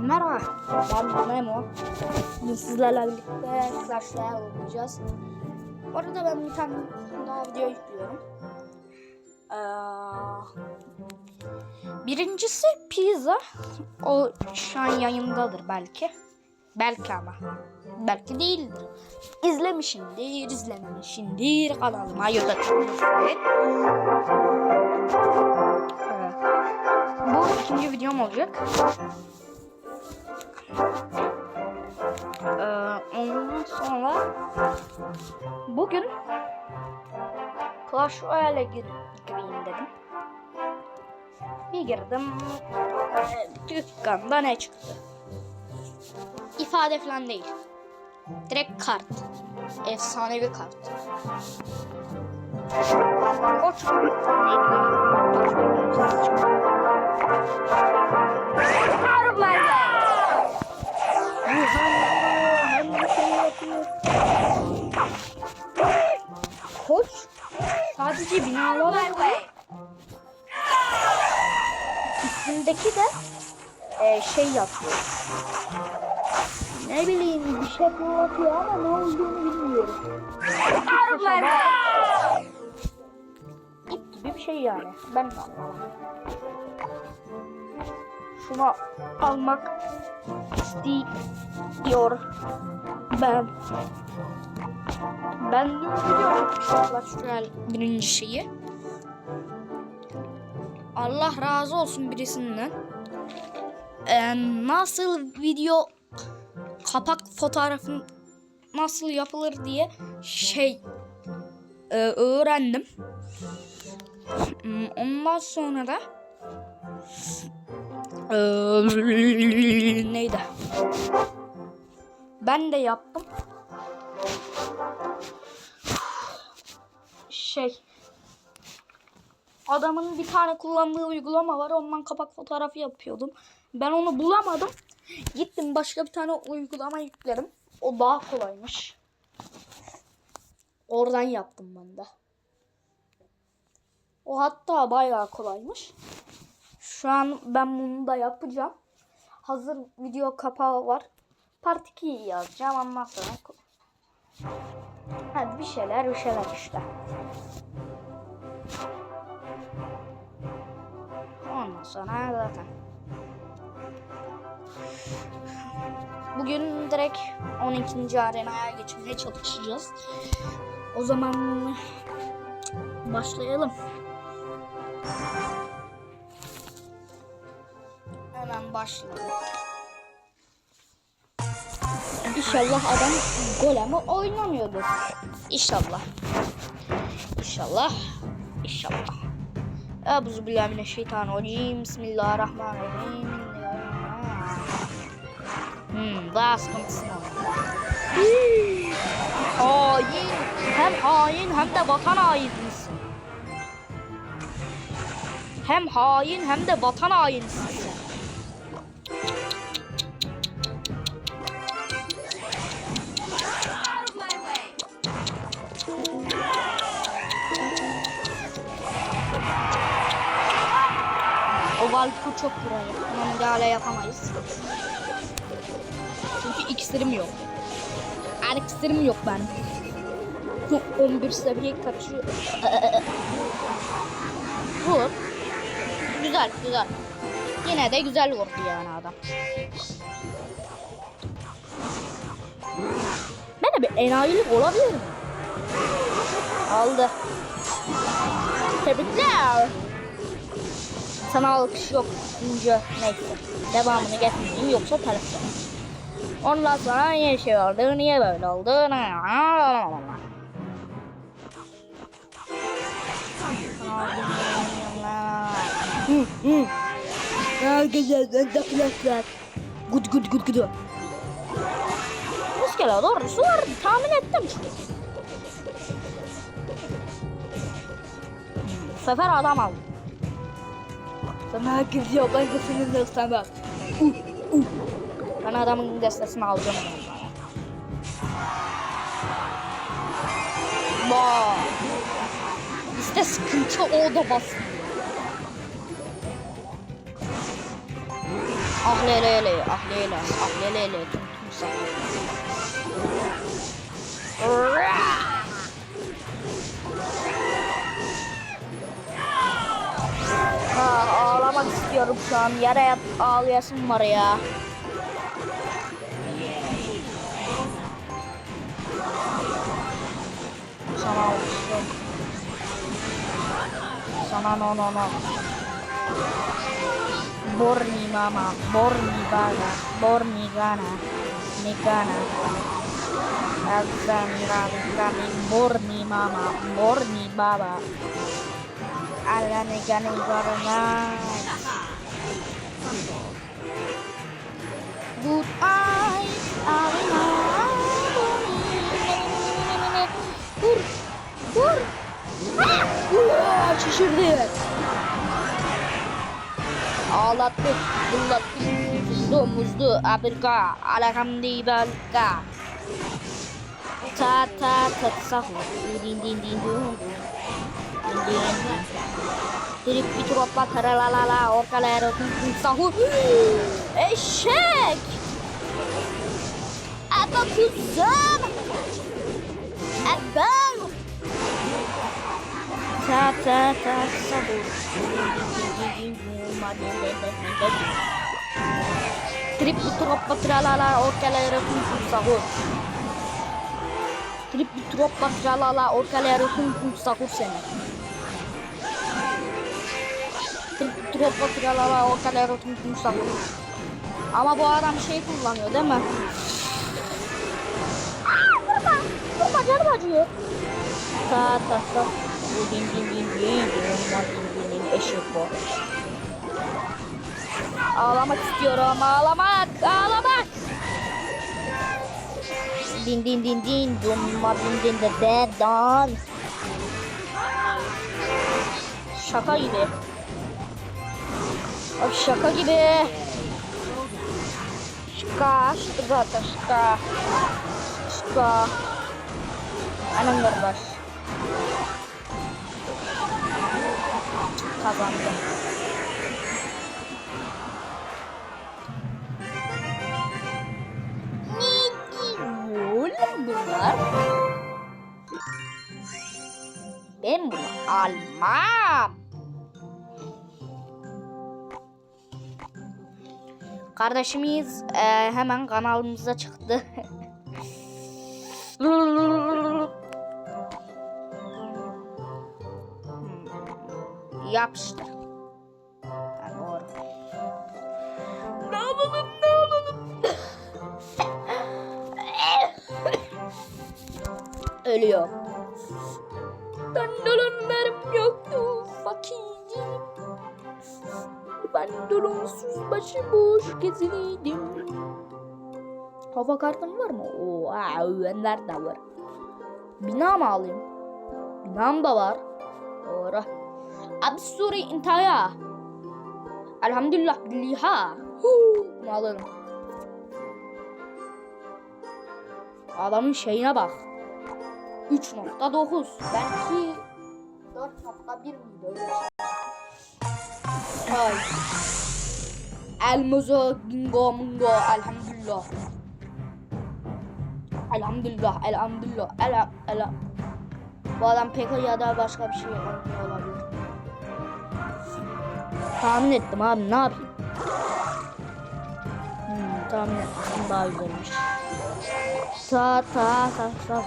Merhaba, ben Memo. Bugün sizlerle birlikte Clash Royale oynayacağız. Bu arada ben bir tane daha video yüklüyorum. Ee, birincisi pizza. O şu an yayındadır belki. Belki ama. Belki değildir. İzlemişimdir, izlememişimdir. Kanalıma yollatmışsın. Evet. İkinci videom olacak. Ee, ondan sonra bugün Clash Royale'e gir gireyim dedim. Bir girdim. Ee, Dükkanda ne çıktı? İfade falan değil. Direkt kart. Efsanevi kart. Of my Koç sadece vuruyor. Üstündeki de e, şey yapıyor. Ne bileyim bir şey fırlatıyor ama ne olduğunu bilmiyorum. İp gibi bir şey yani. Ben de anlamadım. Şunu almak istiyor. Ben ben de biliyorum Clash birinci şeyi. Allah razı olsun birisinden. Ee, nasıl video kapak fotoğrafı nasıl yapılır diye şey e, öğrendim. Hmm, Ondan sonra da e, neydi? Ben de yaptım. Şey adamın bir tane kullandığı uygulama var. Ondan kapak fotoğrafı yapıyordum. Ben onu bulamadım. Gittim başka bir tane uygulama yükledim. O daha kolaymış. Oradan yaptım ben de. O hatta bayağı kolaymış. Şu an ben bunu da yapacağım. Hazır video kapağı var. Part 2'yi yazacağım ondan sonra. Hadi bir şeyler bir şeyler işte. Ondan sonra zaten. Bugün direkt 12. arenaya geçmeye çalışacağız. O zaman başlayalım. Hemen başlayalım. İnşallah adam golemi oynamıyordur. İnşallah. İnşallah. İnşallah. Ebu Bismillahirrahmanirrahim. Bismillahirrahmanirrahim. Hmm, daha sıkıntısın Hain. Hem hain hem de vatan hainisin. Hem hain hem de vatan hainisin sen. O Valkü çok buraya. Buna müdahale yapamayız. Çünkü iksirim yok. Yani iksirim yok benim. 11 seviye kaçıyor. Vur. Güzel güzel. Yine de güzel vurdu yani adam. Ben de bir enayilik olabilir mi? Aldı. Tebrikler. Sana alkış yok. Önce neyse. Devamını getireyim yoksa telefon. Ondan sonra niye şey oldu? Niye böyle oldu? Hı hı. Ya güzel, de plaklar. Gud gud gud gud. Muskela doğrusu var. Tahmin ettim. Bu sefer adam aldı. Sana herkes yok. Ben de senin de istemem. Uh, uh. Ben adamın destesini alacağım. Bak. İşte sıkıntı o da basın. Ah lele lele, ah lele, ah lele lele, tum tum sahur. Istiyorum şu an. Yere yat ya. Sana alıştım. Sana no no no. Borni mama, borni bana, borni gana, ni gana. Azam rami rami, borni mama, borni baba. Ala ni gani garana. Good eyes are my Vur. Vur. Uaa şişirdi. Ağlattı. Bullattı. Muzlu muzlu abirka. Alhamdi balka. Ta ta ta sahu. Din din din din. Din din. Trip bir tropla taralala orkalara tutun sahur. Eşek! Baba kızım. Efendim. Ta ta ta sabır. Trip troppa tralala orkalara kumkum sahur. Trip troppa tralala orkalara kumkum sahur seni. Trip troppa tralala orkalara kumkum sahur. Ama bu adam şey kullanıyor değil mi? Acıyor. Ta ta ta. Din din din din. Bunlar din din din. Eşek bu. Ağlamak istiyorum. Ağlamak. Ağlamak. Din din din din. Dumma din din de de dan. Şaka gibi. Abi şaka gibi. Şaka. Şaka. Şaka. Şaka. Anam kardeş. Kazandım. Ben bunu almam. Kardeşimiz e, hemen kanalımıza çıktı. Yapıştır. Ha, doğru. Ne yapalım ne yapalım? Ölüyor. Pantolonlarım yoktu fakirdim. Pantolonsuz başıboş geziniydim. Hava kartın var mı? Oo, aa, övenler de var. Bina mı alayım? Binam da var. Doğru. Abi intaya. Elhamdülillah liha. Huu, Bunu. Adamın şeyine bak. 3.9. Belki 4.1 miydi öyle şey. Ay. El muzo gingo mungo elhamdülillah. Elhamdülillah, elhamdülillah, elham, elham. Bu adam pek ya da başka bir şey olabilir. Tahmin ettim abi ne yapayım? Hmm, tahmin ettim daha güzelmiş. Ta ta ta ta.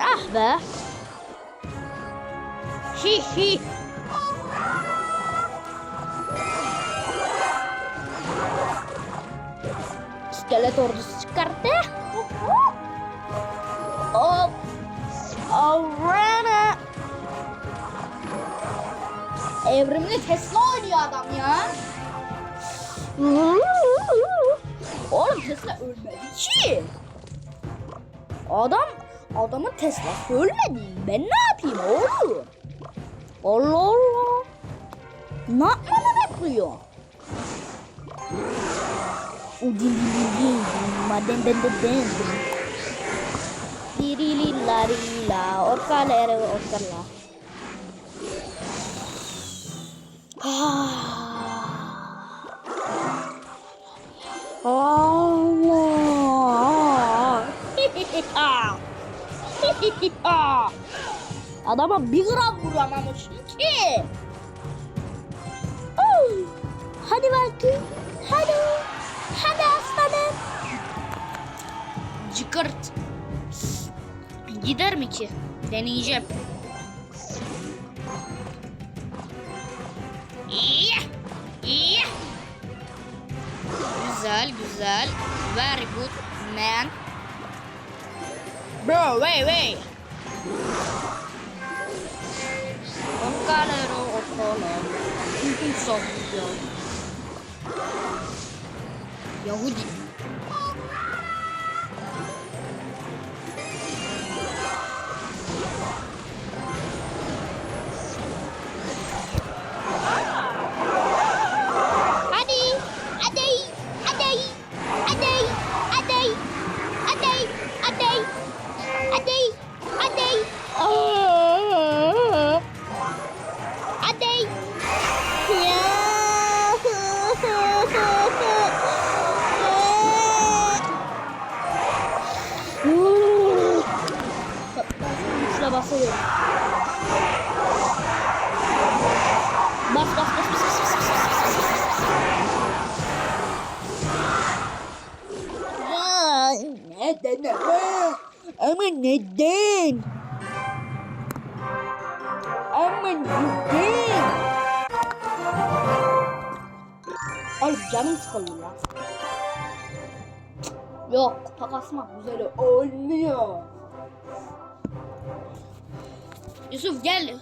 Ah be. Hi hi. İskelet ordusu. Arena. Evrimli Tesla oynuyor adam ya. Oğlum Tesla ölmedi ki. Adam adamın Tesla ölmedi. Ben ne yapayım oğlum? Allah Allah. Ne yapmamı bekliyor? Udin din din din din maden den den den. ടിരിയിലി ലറിയില്ല ഓർക്കാലേറെ ഓർക്കല്ല Adama bir gram vuramamışım ki. Hadi bakayım. Hadi. Gider mi ki? Deneyeceğim. Güzel güzel. Very good man. Bro, wait, wait. Onkalero okolo. Çünkü sok diyor. Yahudi. Ama? Neden? Ama neden? Oğlum canım sıkıldı lan. Yok kupa kasmak güzel olmuyor. Yusuf gel.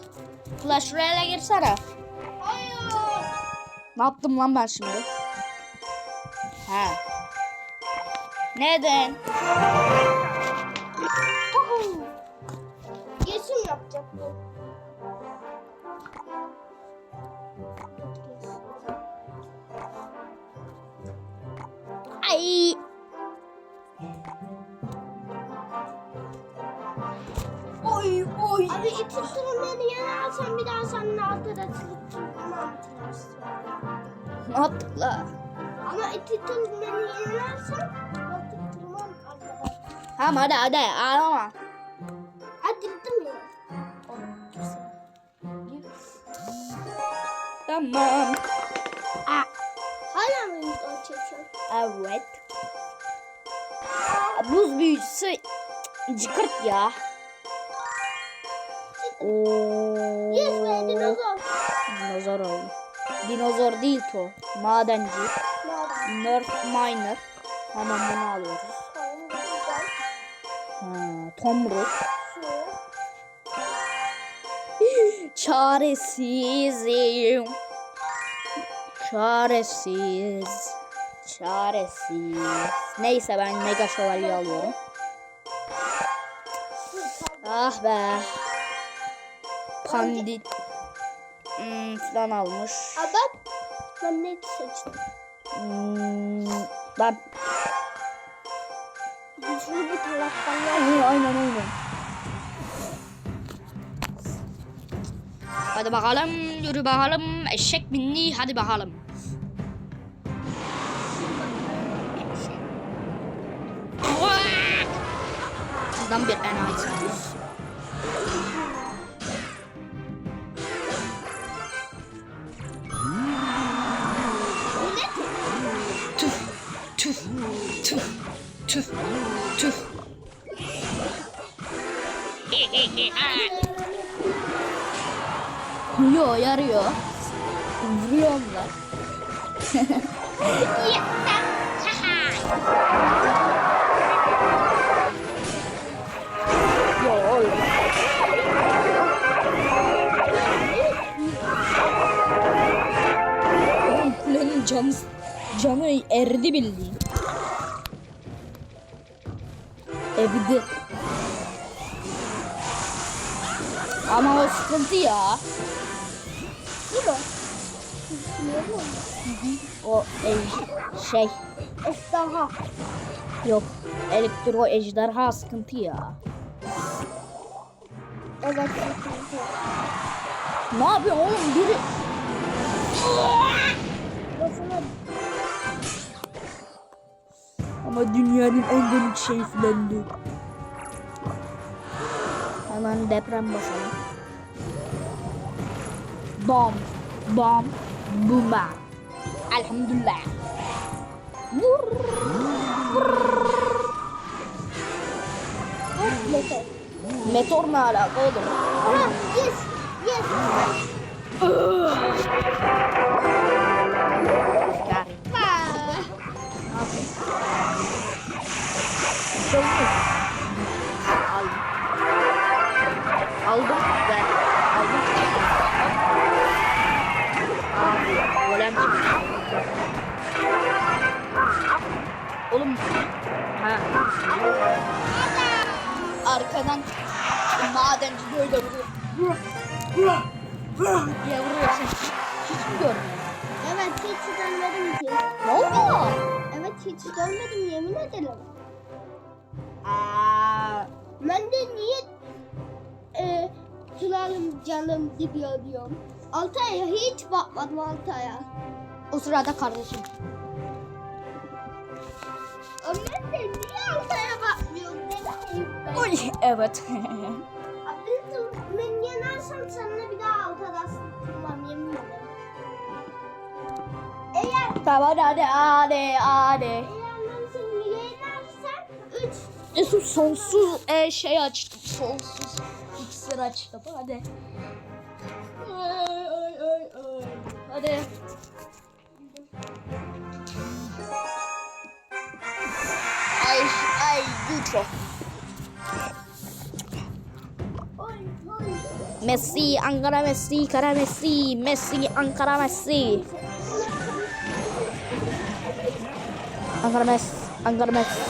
Flash Royale'e girsene. Hayır. Ne yaptım lan ben şimdi? He. Neden? Yeşil yapacaktım. Ay. Oy oy. Abi itip durmanı yana alsan bir daha senin altına da atlarsın. Atla. Ama itip durmanı yana alsan Tamam hadi hadi ağlama. Adirdim ya. Tamam. Aa, Hala mı çekiyorsun? evet. Buz büyücüsü cıkırt ya. Oo. Yes be dinozor. Dinozor oldu. Dinozor değil ki o. Madenci. Nereden? Nerf miner. Hemen bunu alıyoruz. Tomruk. Çaresizim. Çaresiz. Çaresiz. Neyse ben mega şövalye alıyorum. Ah be. Pandit. Hmm, falan almış. Aa bak. Ben ne seçtim? Hmm, ben Güçlü bir taraftan ya. Aynen aynen. Hadi bakalım yürü bakalım eşek bindi hadi bakalım. Adam bir enayi. Tüh tüh. Yo yarıyor. Vuruyor onlar. Yo oğlum. Kulenin canı, canı eridi bildiğin. Eridi. Ama o sıkıntı ya. Bu mu? O ej- şey Ejderha. yok. Elektro ejderha sıkıntı ya. Evet. Ne yapıyorsun oğlum? Biri... Kafana Ama dünyanın en komik şeyi filandı. Hemen deprem basalım. Bam, bam, buma. Elhamdülillah. Vur. hop metal. Meteor ne alaka oğlum? Aha yes yes. Aldım ve aldım. Abi, golem çıktı. Oğlum. Ha. Arkadan madenci böyle vuruyor. diye vuruyorsun. Hiç mi görmüyorsun? Evet hiç dönmedim ki. Ne oldu? Evet hiç dönmedim yemin ederim. Aa, Ben de niye kralım canım diyor diyorum. Altay'a hiç bakmadım Altay'a. o sırada kardeşim. Ben de niye Altay'a bakmıyorum? Ne bileyim ben. Oy, evet. Abi, Ben yenersem seninle bir daha Altay'da sıkılmam yemin ederim. Eğer, tamam hadi hadi hadi. eğer ben seni yenersem 3 Mesut sonsuz e, şey açtım. Sonsuz iksir açtım. Hadi. Ay, ay, ay, ay. Hadi. Ay ay oy. Messi, Ankara Messi, Kara Messi, Messi, Ankara Messi. Ankara Messi, Ankara Messi.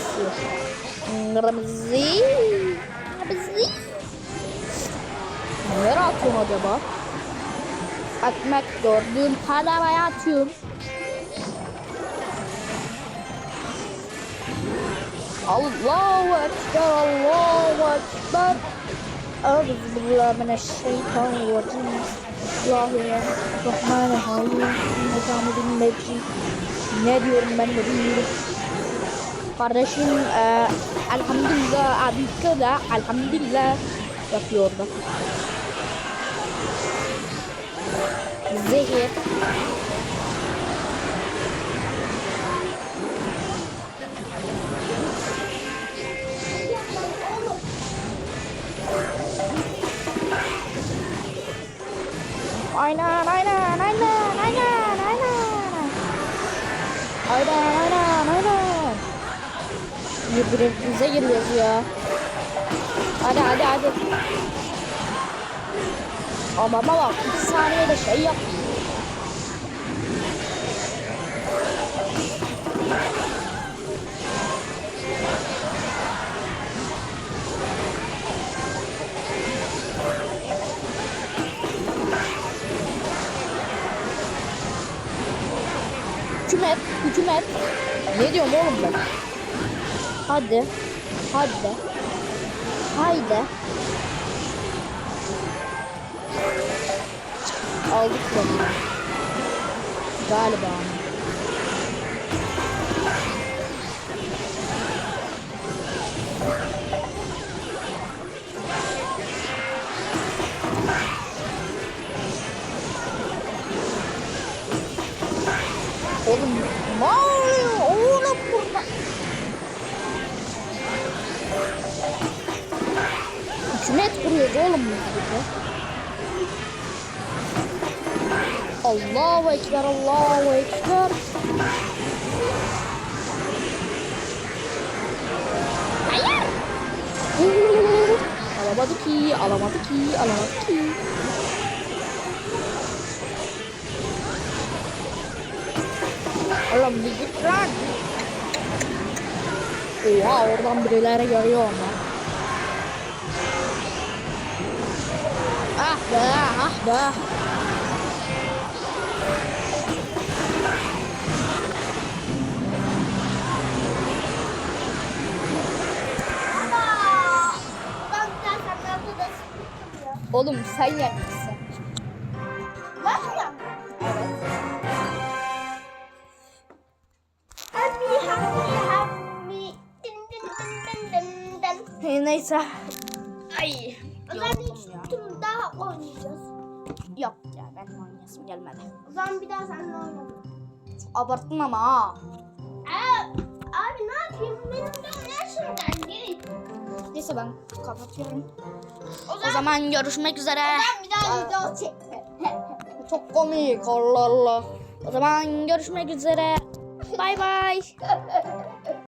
Ankara. Messi. Nereye atıyorum acaba? Atmak gördüğüm kadar atıyorum. Allahu Ekber, Allahu Ekber. Euzubillahimineşşeytanirracim. Bismillahirrahmanirrahim. Metamudun mecid. Ne diyorum ben de bilmiyorum. Kardeşim e, elhamdülillah abi köda elhamdülillah yapıyor orada. Zehir. Aynen aynen aynen aynen aynen. Aynen aynen aynen. Birbirimize giriyoruz ya Hadi hadi hadi Ama bak 2 saniyede şey yap Hükümet, hükümet. Ne diyorum oğlum ben? Hadi. Hadi. Haydi. Aldık bunu. Galiba. Oğlum oluyor oğlum burada? Hükümet kuruyoruz oğlum burada. Allahu Ekber, Allahu Ekber. Hayır. Alamadı ki, alamadı ki, alamadı ki. Oğlum bir git lan. Oha oradan birileri görüyor ama. Ah be ah be. Oğlum sen yenmişsin. Ben yaptım? Evet. Happy happy happy. Hey, neyse. Ay. O zaman ya. tur daha oynayacağız. Yok ya benim oynayasım gelmedi. O zaman bir daha seninle oynayalım. Abarttın ama ha. Aa, abi ne yapayım? Benim de yaşımdan değil. Neyse ben kapatıyorum. O O zaman, zaman görüşmek üzere. ben bir daha video çekme. Çok komik Allah Allah. O zaman görüşmek üzere. Bay bay.